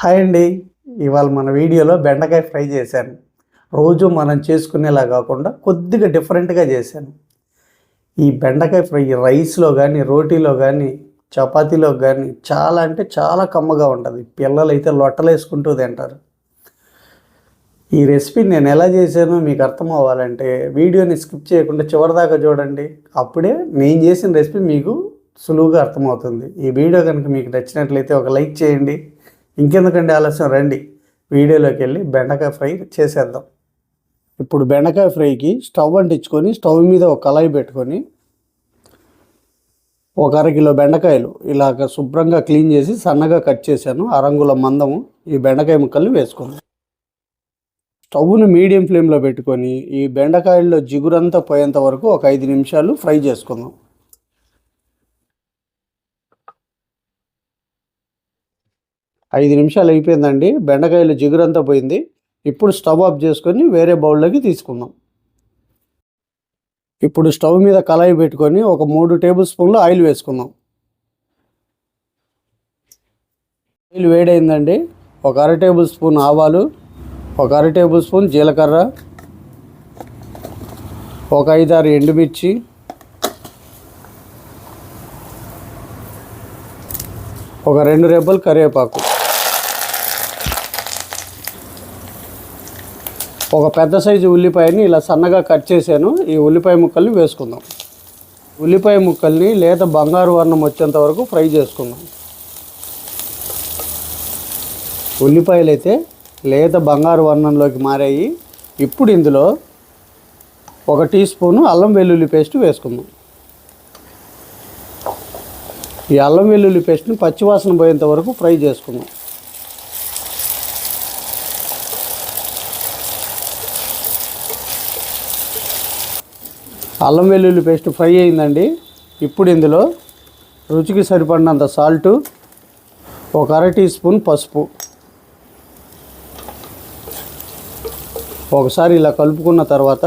Hi అండి. ఇవాళ మన వీడియోలో బెండకాయ ఫ్రై చేశాను. రోజు మనం చేసుకునేలా కాకుండా కొద్దిగా డిఫరెంట్గా చేశాను. ఈ బెండకాయ ఫ్రై రైస్లో కానీ రోటీలో కానీ చపాతీలో కానీ చాలా అంటే చాలా కమ్మగా ఉంటుంది. పిల్లలు అయితే లొట్టలేసుకుంటూ తింటారు. ఈ రెసిపీ నేను ఎలా చేశానో మీకు అర్థం అవ్వాలంటే వీడియోని స్కిప్ చేయకుండా చివరిదాకా చూడండి. అప్పుడే నేను చేసిన రెసిపీ మీకు సులువుగా అర్థమవుతుంది. ఈ వీడియో కనుక మీకు నచ్చినట్లయితే ఒక లైక్ చేయండి. ఇంకెందుకండి ఆలస్యం? రండి. వీడియోలోకి వెళ్ళి బెండకాయ ఫ్రై చేసేద్దాం. ఇప్పుడు బెండకాయ ఫ్రైకి స్టవ్ అంటించుకొని స్టవ్ మీద ఒక కళాయి పెట్టుకొని ఒక అరకిలో బెండకాయలు ఇలాగ శుభ్రంగా క్లీన్ చేసి సన్నగా కట్ చేశాను. అరంగుల మందము ఈ బెండకాయ ముక్కల్ని వేసుకున్నాను స్టవ్ను మీడియం ఫ్లేమ్లో పెట్టుకొని ఈ బెండకాయల్లో జిగురంతా పోయేంత వరకు ఒక ఐదు నిమిషాలు ఫ్రై చేసుకుందాం. ఐదు నిమిషాలు అయిపోయిందండి. బెండకాయలు జిగురంతా పోయింది. ఇప్పుడు స్టవ్ ఆఫ్ చేసుకొని వేరే బౌల్లోకి తీసుకుందాం. ఇప్పుడు స్టవ్ మీద కళాయి పెట్టుకొని ఒక మూడు టేబుల్ స్పూన్లు ఆయిల్ వేసుకుందాం. ఆయిల్ వేడైందండి. ఒక అర టేబుల్ స్పూన్ ఆవాలు ఒక అర టేబుల్ స్పూన్ జీలకర్ర ఒక ఐదారు ఎండుమిర్చి ఒక రెండు రెబ్బలు కరివేపాకు. ఒక పెద్ద సైజు ఉల్లిపాయని ఇలా సన్నగా కట్ చేశాను. ఈ ఉల్లిపాయ ముక్కల్ని వేసుకుందాం. ఉల్లిపాయ ముక్కల్ని లేత బంగారు వర్ణం వచ్చేంత వరకు ఫ్రై చేసుకుందాం. ఉల్లిపాయలు అయితే లేత బంగారు వర్ణంలోకి మారాయి. ఇప్పుడు ఇందులో ఒక టీ స్పూను అల్లం వెల్లుల్లి పేస్ట్ వేసుకుందాం. ఈ అల్లం వెల్లుల్లి పేస్ట్ని పచ్చివాసన పోయేంత వరకు ఫ్రై చేసుకుందాం. అల్లం వెల్లుల్లి పేస్ట్ ఫ్రై అయిందండి. ఇప్పుడు ఇందులో రుచికి సరిపడినంత సాల్టు ఒక అర టీ స్పూన్ పసుపు. ఒకసారి ఇలా కలుపుకున్న తర్వాత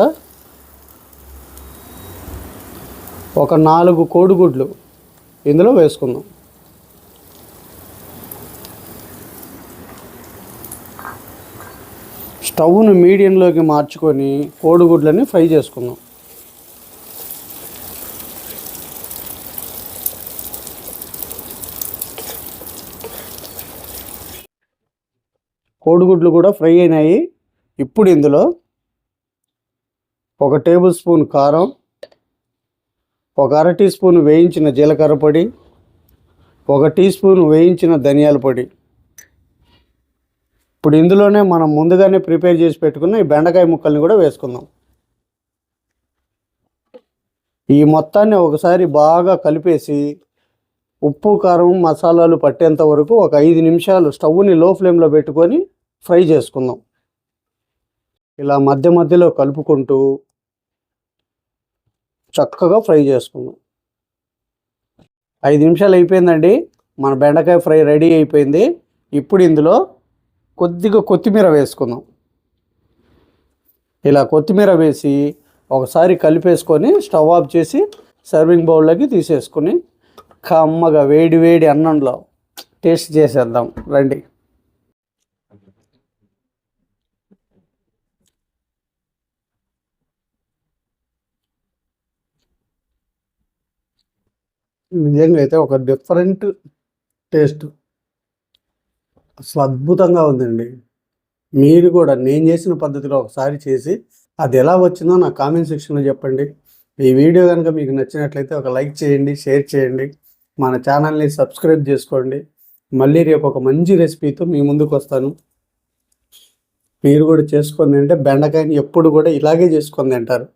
ఒక నాలుగు కోడిగుడ్లు ఇందులో వేసుకుందాం. స్టవ్ను మీడియంలోకి మార్చుకొని కోడిగుడ్లని ఫ్రై చేసుకుందాం. కోడిగుడ్లు కూడా ఫ్రై అయినాయి. ఇప్పుడు ఇందులో ఒక టేబుల్ స్పూన్ కారం ఒక అర టీ స్పూన్ వేయించిన జీలకర్ర పొడి ఒక టీ స్పూన్ వేయించిన ధనియాల పొడి. ఇప్పుడు ఇందులోనే మనం ముందుగానే ప్రిపేర్ చేసి పెట్టుకున్న ఈ బెండకాయ ముక్కల్ని కూడా వేసుకుందాం. ఈ మొత్తాన్ని ఒకసారి బాగా కలిపేసి ఉప్పు కారం మసాలాలు పట్టేంత వరకు ఒక ఐదు నిమిషాలు స్టవ్ని లో ఫ్లేమ్లో పెట్టుకొని ఫ్రై చేసుకుందాం. ఇలా మధ్య మధ్యలో కలుపుకుంటూ చక్కగా ఫ్రై చేసుకుందాం. ఐదు నిమిషాలు అయిపోయిందండి. మన బెండకాయ ఫ్రై రెడీ అయిపోయింది. ఇప్పుడు ఇందులో కొద్దిగా కొత్తిమీర వేసుకుందాం. ఇలా కొత్తిమీర వేసి ఒకసారి కలిపేసుకొని స్టవ్ ఆఫ్ చేసి సర్వింగ్ బౌల్లోకి తీసేసుకుని కమ్మగా వేడి వేడి అన్నంలో టేస్ట్ చేసేద్దాం. రండి. నిజంగా అయితే ఒక డిఫరెంట్ టేస్ట్. అసలు అద్భుతంగా ఉందండి. మీరు కూడా నేను చేసిన పద్ధతిలో ఒకసారి చేసి అది ఎలా వచ్చిందో నా కామెంట్ సెక్షన్లో చెప్పండి. ఈ వీడియో కనుక మీకు నచ్చినట్లయితే ఒక లైక్ చేయండి షేర్ చేయండి. మన ఛానల్ని సబ్స్క్రైబ్ చేసుకోండి. మళ్ళీ రేపు ఒక మంచి రెసిపీతో మీ ముందుకు వస్తాను. మీరు కూడా చేసుకుంది అంటే బెండకాయని ఎప్పుడు కూడా ఇలాగే చేసుకుంది అంటారు